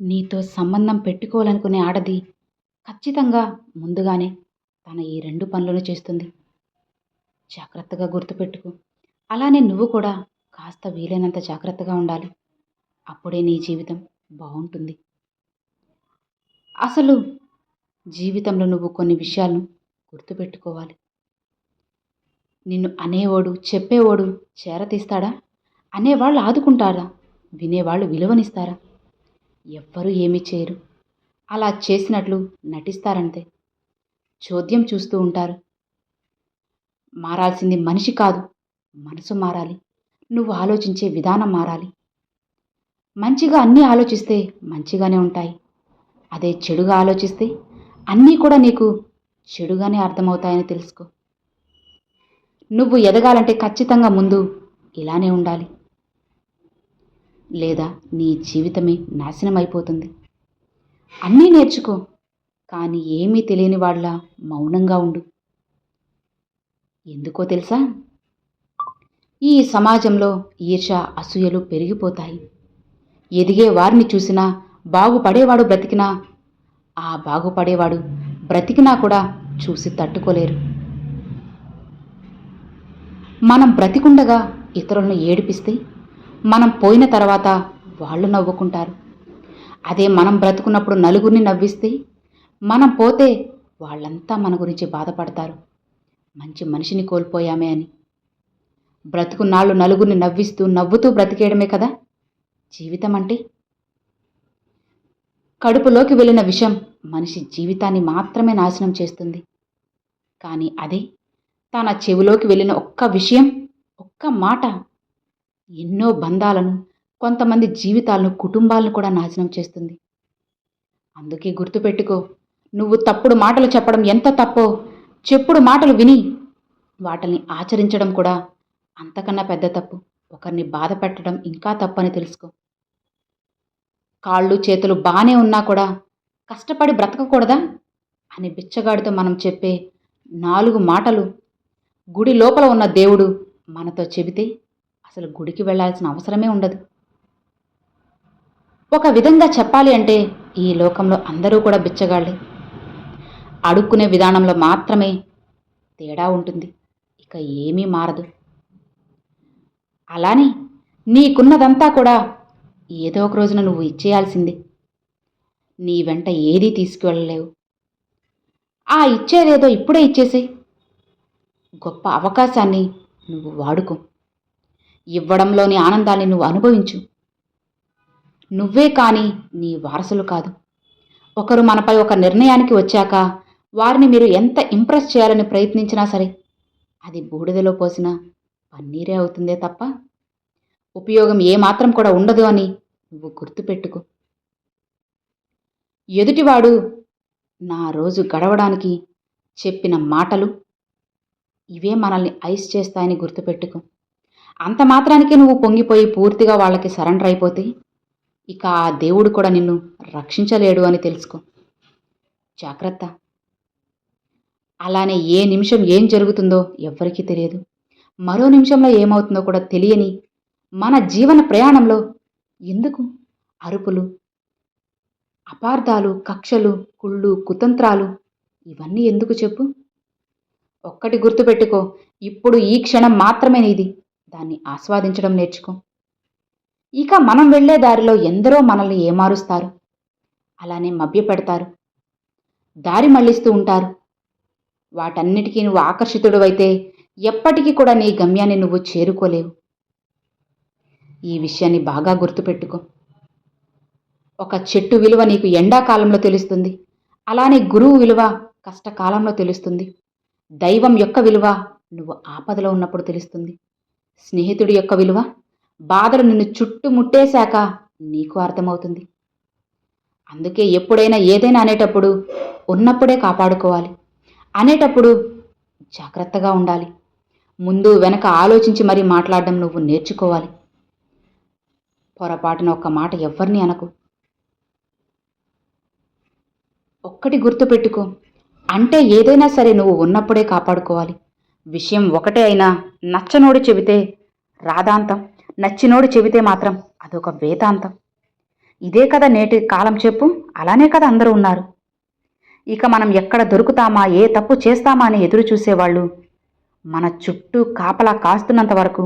నీతో సంబంధం పెట్టుకోవాలనుకునే ఆడది ఖచ్చితంగా ముందుగానే తన ఈ రెండు పనులను చేస్తుంది. జాగ్రత్తగా గుర్తుపెట్టుకో. అలానే నువ్వు కూడా కాస్త వీలైనంత జాగ్రత్తగా ఉండాలి. అప్పుడే నీ జీవితం బాగుంటుంది. అసలు జీవితంలో నువ్వు కొన్ని విషయాలను గుర్తుపెట్టుకోవాలి. నిన్ను అనేవాడు చెప్పేవాడు చేరతీస్తాడా? అనేవాళ్ళు ఆదుకుంటారా? వినేవాళ్ళు విలువనిస్తారా? ఎవ్వరూ ఏమీ చేయరు. అలా చేసినట్లు నటిస్తారంతే. చోద్యం చూస్తూ ఉంటారు. మారాల్సింది మనిషి కాదు మనసు మారాలి. నువ్వు ఆలోచించే విధానం మారాలి. మంచిగా అన్నీ ఆలోచిస్తే మంచిగానే ఉంటాయి. అదే చెడుగా ఆలోచిస్తే అన్నీ కూడా నీకు చెడుగానే అర్థమవుతాయని తెలుసుకో. నువ్వు ఎదగాలంటే ఖచ్చితంగా ముందు ఇలానే ఉండాలి. లేదా నీ జీవితమే నాశనం అయిపోతుంది అన్నీ నేర్చుకో కానీ ఏమీ తెలియని వాళ్ళ మౌనంగా ఉండు. ఎందుకో తెలుసా? ఈ సమాజంలో ఈర్ష అసూయలు పెరిగిపోతాయి. ఎదిగే వారిని చూసినా బాగుపడేవాడు బ్రతికినా ఆ బాగుపడేవాడు బ్రతికినా కూడా చూసి తట్టుకోలేరు. మనం బ్రతికుండగా ఇతరులను ఏడిపిస్తే మనం పోయిన తర్వాత వాళ్ళు నవ్వుకుంటారు. అదే మనం బ్రతుకున్నప్పుడు నలుగురిని నవ్విస్తే మనం పోతే వాళ్ళంతా మన గురించి బాధపడతారు. మంచి మనిషిని కోల్పోయామే అని. బ్రతుకున్నాళ్ళు నలుగురిని నవ్విస్తూ నవ్వుతూ బ్రతికేయడమే కదా జీవితం అంటే? కడుపులోకి వెళ్ళిన విషం మనిషి జీవితాన్ని మాత్రమే నాశనం చేస్తుంది. కానీ అదే తన చెవిలోకి వెళ్ళిన ఒక్క విషయం ఒక్క మాట ఎన్నో బంధాలను కొంతమంది జీవితాలను కుటుంబాలను కూడా నాశనం చేస్తుంది. అందుకే గుర్తుపెట్టుకో నువ్వు తప్పుడు మాటలు చెప్పడం ఎంత తప్పో చెప్పుడు మాటలు విని వాటిని ఆచరించడం కూడా అంతకన్నా పెద్ద తప్పు. ఒకరిని బాధ పెట్టడం ఇంకా తప్పని తెలుసుకో. కాళ్ళు చేతులు బాగానే ఉన్నా కూడా కష్టపడి బ్రతకకూడదా? అని బిచ్చగాడితో మనం చెప్పే నాలుగు మాటలు గుడి లోపల ఉన్న దేవుడు మనతో చెబితే అసలు గుడికి వెళ్ళాల్సిన అవసరమే ఉండదు. ఒక విధంగా చెప్పాలి అంటే ఈ లోకంలో అందరూ కూడా బిచ్చగాళ్ళే. అడుక్కునే విధానంలో మాత్రమే తేడా ఉంటుంది. ఇక ఏమీ మారదు. అలానే నీకున్నదంతా కూడా ఏదో ఒక రోజున నువ్వు ఇచ్చేయాల్సిందే. నీ వెంట ఏదీ తీసుకువెళ్ళలేవు. ఆ ఇచ్చేదేదో ఇప్పుడే ఇచ్చేసేయ్. గొప్ప అవకాశాన్ని నువ్వు వాడుకో. ఇవ్వడంలోని ఆనందాన్ని నువ్వు అనుభవించు. నువ్వే కానీ నీ వారసులు కాదు. ఒకరు మనపై ఒక నిర్ణయానికి వచ్చాక వారిని మీరు ఎంత ఇంప్రెస్ చేయాలని ప్రయత్నించినా సరే అది బూడిదలో పోసిన పన్నీరే అవుతుందే తప్ప ఉపయోగం ఏమాత్రం కూడా ఉండదు అని నువ్వు గుర్తుపెట్టుకో. ఎదుటివాడు నా రోజు గడవడానికి చెప్పిన మాటలు ఇవే మనల్ని ఐస్ చేస్తాయని గుర్తుపెట్టుకో. అంత మాత్రానికి నువ్వు పొంగిపోయి పూర్తిగా వాళ్ళకి సరెండర్ అయిపోతే? ఇక ఆ దేవుడు కూడా నిన్ను రక్షించలేడు అని తెలుసుకో. జాగ్రత్త. అలానే ఏ నిమిషం ఏం జరుగుతుందో ఎవ్వరికీ తెలియదు. మరో నిమిషంలో ఏమవుతుందో కూడా తెలియని మన జీవన ప్రయాణంలో ఎందుకు అరుపులు అపార్థాలు కక్షలు కుళ్ళు కుతంత్రాలు ఇవన్నీ ఎందుకు చెప్పు? ఒక్కటి గుర్తుపెట్టుకో ఇప్పుడు ఈ క్షణం మాత్రమే నీది. దాన్ని ఆస్వాదించడం నేర్చుకో. ఇక మనం వెళ్ళే దారిలో ఎందరో మనల్ని ఏమారుస్తారు. అలానే మభ్యపెడతారు. దారి మళ్ళిస్తూ ఉంటారు. వాటన్నిటికీ నువ్వు ఆకర్షితుడు ఎప్పటికీ కూడా నీ గమ్యాన్ని నువ్వు చేరుకోలేవు. ఈ విషయాన్ని బాగా గుర్తుపెట్టుకో. ఒక చెట్టు విలువ నీకు ఎండాకాలంలో తెలుస్తుంది. అలానే గురువు విలువ కష్టకాలంలో తెలుస్తుంది. దైవం యొక్క విలువ నువ్వు ఆపదలో ఉన్నప్పుడు తెలుస్తుంది. స్నేహితుడి యొక్క విలువ? బాధలు నిన్ను చుట్టుముట్టేశాక నీకు అర్థమవుతుంది. అందుకే ఎప్పుడైనా ఏదైనా అనేటప్పుడు ఉన్నప్పుడే కాపాడుకోవాలి. అనేటప్పుడు జాగ్రత్తగా ఉండాలి. ముందు వెనక ఆలోచించి మరీ మాట్లాడడం నువ్వు నేర్చుకోవాలి. పొరపాటున ఒక్క మాట ఎవ్వరిని అనకు. ఒక్కటి గుర్తుపెట్టుకో. అంటే ఏదైనా సరే నువ్వు ఉన్నప్పుడే కాపాడుకోవాలి. విషయం ఒకటే అయినా నచ్చనోడు చెబితే రాధాంతం నచ్చినోడు చెబితే మాత్రం అదొక వేదాంతం. ఇదే కదా నేటి కాలం చెప్పు అలానే కదా అందరూ ఉన్నారు. ఇక మనం ఎక్కడ దొరుకుతామా ఏ తప్పు చేస్తామా అని ఎదురు చూసేవాళ్ళు మన చుట్టూ కాపలా కాస్తున్నంత వరకు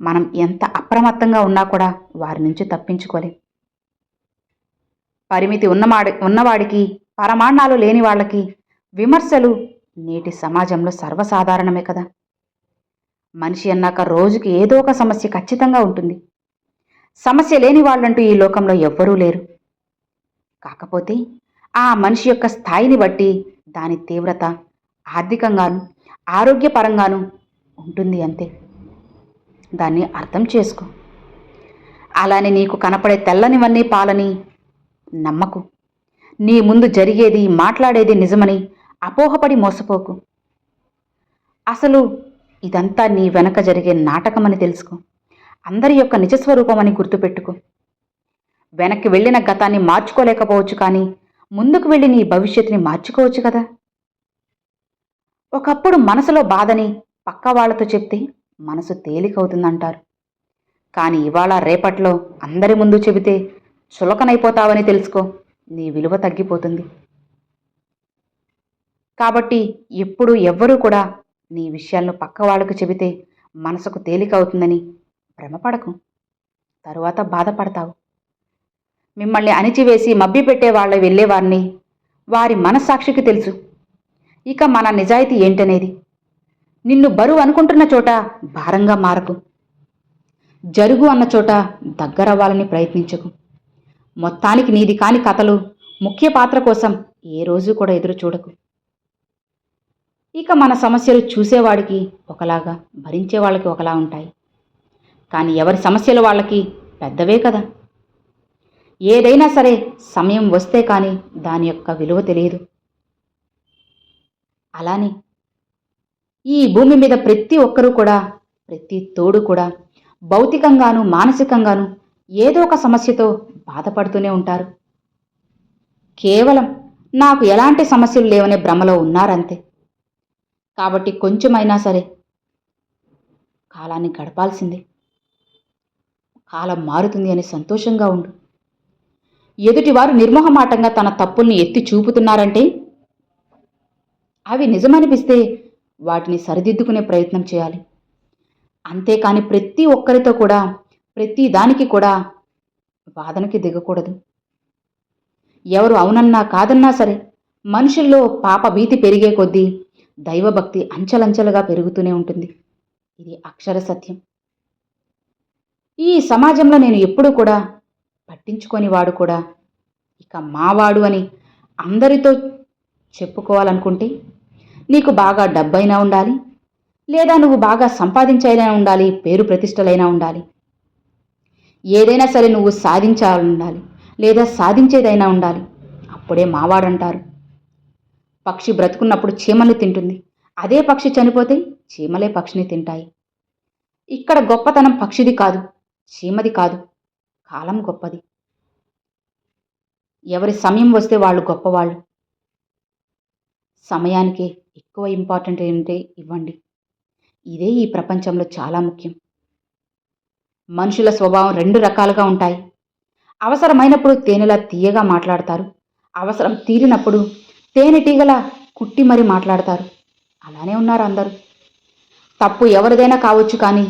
మనం ఎంత అప్రమత్తంగా ఉన్నా కూడా వారి నుంచి తప్పించుకోలేం. పరిమితి ఉన్నవాడి ఉన్నవాడికి పరమాణాలు లేని వాళ్ళకి విమర్శలు నేటి సమాజంలో సర్వసాధారణమే కదా. మనిషి అన్నాక రోజుకి ఏదో ఒక సమస్య ఖచ్చితంగా ఉంటుంది. సమస్య లేని వాళ్ళంటూ ఈ లోకంలో ఎవ్వరూ లేరు. కాకపోతే ఆ మనిషి యొక్క స్థాయిని బట్టి దాని తీవ్రత ఆర్థికంగాను ఆరోగ్యపరంగాను ఉంటుంది అంతే. దాన్ని అర్థం చేసుకో. అలానే నీకు కనపడే తెల్లనివన్నీ పాలని నమ్మకు. నీ ముందు జరిగేది మాట్లాడేది నిజమని అపోహపడి మోసపోకు. అసలు ఇదంతా నీ వెనక జరిగే నాటకమని తెలుసుకో. అందరి యొక్క నిజస్వరూపమని గుర్తుపెట్టుకో. వెనక్కి వెళ్ళిన గతాన్ని మార్చుకోలేకపోవచ్చు కానీ ముందుకు వెళ్ళి నీ భవిష్యత్తుని మార్చుకోవచ్చు కదా. ఒకప్పుడు మనసులో బాధని పక్క వాళ్ళతో చెప్తే మనసు తేలికవుతుందంటారు. కానీ ఇవాళ రేపట్లో అందరి ముందు చెబితే చులకనైపోతావని తెలుసుకో. నీ విలువ తగ్గిపోతుంది. కాబట్టి ఎప్పుడు ఎవ్వరూ కూడా నీ విషయాలను పక్క వాళ్ళకు చెబితే మనసుకు తేలిక అవుతుందని భ్రమపడకు. తరువాత బాధపడతావు. మిమ్మల్ని అణిచివేసి మబ్బిపెట్టే వాళ్ళ వెళ్ళేవారిని వారి మనస్సాక్షికి తెలుసు. ఇక మన నిజాయితీ ఏంటనేది? నిన్ను బరువు అనుకుంటున్న చోట భారంగా మారకు. జరుగు అన్న చోట దగ్గరవ్వాలని ప్రయత్నించకు. మొత్తానికి నీది కాని కథలు ముఖ్య పాత్ర కోసం ఏ రోజు కూడా ఎదురు చూడకు. ఇక మన సమస్యలు చూసేవాడికి ఒకలాగా భరించే వాళ్ళకి ఒకలా ఉంటాయి. కానీ ఎవరి సమస్యలు వాళ్ళకి పెద్దవే కదా. ఏదైనా సరే సమయం వస్తే కానీ దాని యొక్క విలువ తెలియదు. అలానే ఈ భూమి మీద ప్రతి ఒక్కరూ కూడా ప్రతి తోడు కూడా భౌతికంగాను మానసికంగాను ఏదో ఒక సమస్యతో బాధపడుతూనే ఉంటారు. కేవలం నాకు ఎలాంటి సమస్యలు లేవనే భ్రమలో ఉన్నారంతే. కాబట్టి కొంచెమైనా సరే కాలాన్ని గడపాల్సిందే. కాలం మారుతుంది అని సంతోషంగా ఉండు. ఎదుటివారు నిర్మోహమాటంగా తన తప్పుల్ని ఎత్తి చూపుతున్నారంటే అవి నిజమనిపిస్తే వాటిని సరిదిద్దుకునే ప్రయత్నం చేయాలి. అంతేకాని ప్రతి ఒక్కరితో కూడా ప్రతి దానికి కూడా వాదనకి దిగకూడదు. ఎవరు అవునన్నా కాదన్నా సరే మనుషుల్లో పాప భీతి పెరిగే కొద్దీ దైవభక్తి అంచెలంచెలుగా పెరుగుతూనే ఉంటుంది. ఇది అక్షర సత్యం. ఈ సమాజంలో నేను ఎప్పుడూ కూడా పట్టించుకొని వాడు కూడా ఇక మావాడు అని అందరితో చెప్పుకోవాలనుకుంటే నీకు బాగా డబ్బైనా ఉండాలి లేదా నువ్వు బాగా సంపాదించైనా ఉండాలి పేరు ప్రతిష్టలైనా ఉండాలి. ఏదైనా సరే నువ్వు సాధించాలండాలి లేదా సాధించేదైనా ఉండాలి. అప్పుడే మావాడంటారు. పక్షి బ్రతుకున్నప్పుడు చీమలు తింటుంది. అదే పక్షి చనిపోతే చీమలే పక్షిని తింటాయి. ఇక్కడ గొప్పతనం పక్షిది కాదు చీమది కాదు కాలం గొప్పది. ఎవరి సమయం వస్తే వాళ్ళు గొప్పవాళ్ళు. సమయానికి ఎక్కువ ఇంపార్టెంట్ ఏంటంటే ఇవ్వండి. ఇదే ఈ ప్రపంచంలో చాలా ముఖ్యం. మనుషుల స్వభావం రెండు రకాలుగా ఉంటాయి. అవసరమైనప్పుడు తేనెలా తీయగా మాట్లాడతారు. అవసరం తీరినప్పుడు తేనెటీగల కుట్టి మరి మాట్లాడతారు. అలానే ఉన్నారు అందరూ. తప్పు ఎవరిదైనా కావచ్చు కానీ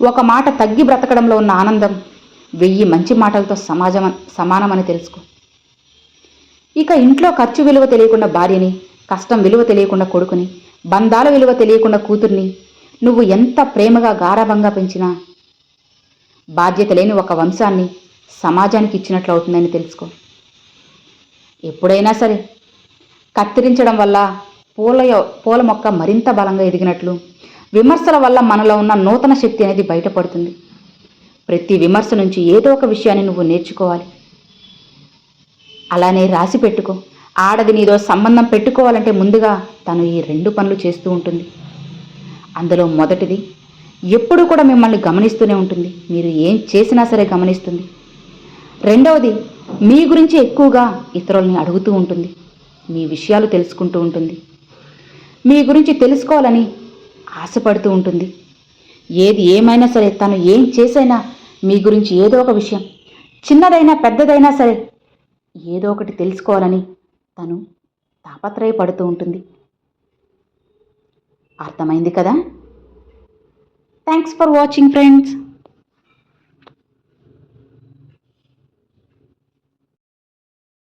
ఒక మాట తగ్గి బ్రతకడంలో ఉన్న ఆనందం వెయ్యి మంచి మాటలతో సమాజం సమానమని తెలుసుకో. ఇక ఇంట్లో ఖర్చు విలువ తెలియకుండా భార్యని కష్టం విలువ తెలియకుండా కొడుకుని బంధాల విలువ తెలియకుండా కూతుర్ని నువ్వు ఎంత ప్రేమగా గారాభంగా పెంచినా బాధ్యత లేని ఒక వంశాన్ని సమాజానికి ఇచ్చినట్లు అవుతుందని తెలుసుకో. ఎప్పుడైనా సరే కత్తిరించడం వల్ల పూల పూల మొక్క మరింత బలంగా ఎదిగినట్లు. విమర్శల వల్ల మనలో ఉన్న నూతన శక్తి అనేది బయటపడుతుంది. ప్రతి విమర్శ నుంచి ఏదో ఒక విషయాన్ని నువ్వు నేర్చుకోవాలి. అలానే రాసి పెట్టుకో. ఆడది నీదో సంబంధం పెట్టుకోవాలంటే ముందుగా తను ఈ రెండు పనులు చేస్తూ ఉంటుంది. అందులో మొదటిది ఎప్పుడు కూడా మిమ్మల్ని గమనిస్తూనే ఉంటుంది. మీరు ఏం చేసినా సరే గమనిస్తుంది. రెండవది మీ గురించి ఎక్కువగా ఇతరుల్ని అడుగుతూ ఉంటుంది. మీ విషయాలు తెలుసుకుంటూ ఉంటుంది. మీ గురించి తెలుసుకోవాలని ఆశపడుతూ ఉంటుంది. ఏది ఏమైనా సరే తను ఏం చేసైనా మీ గురించి ఏదో ఒక విషయం చిన్నదైనా పెద్దదైనా సరే ఏదో ఒకటి తెలుసుకోవాలని తను తాపత్రయపడుతూ ఉంటుంది. అర్థమైంది కదా? Thanks for watching friends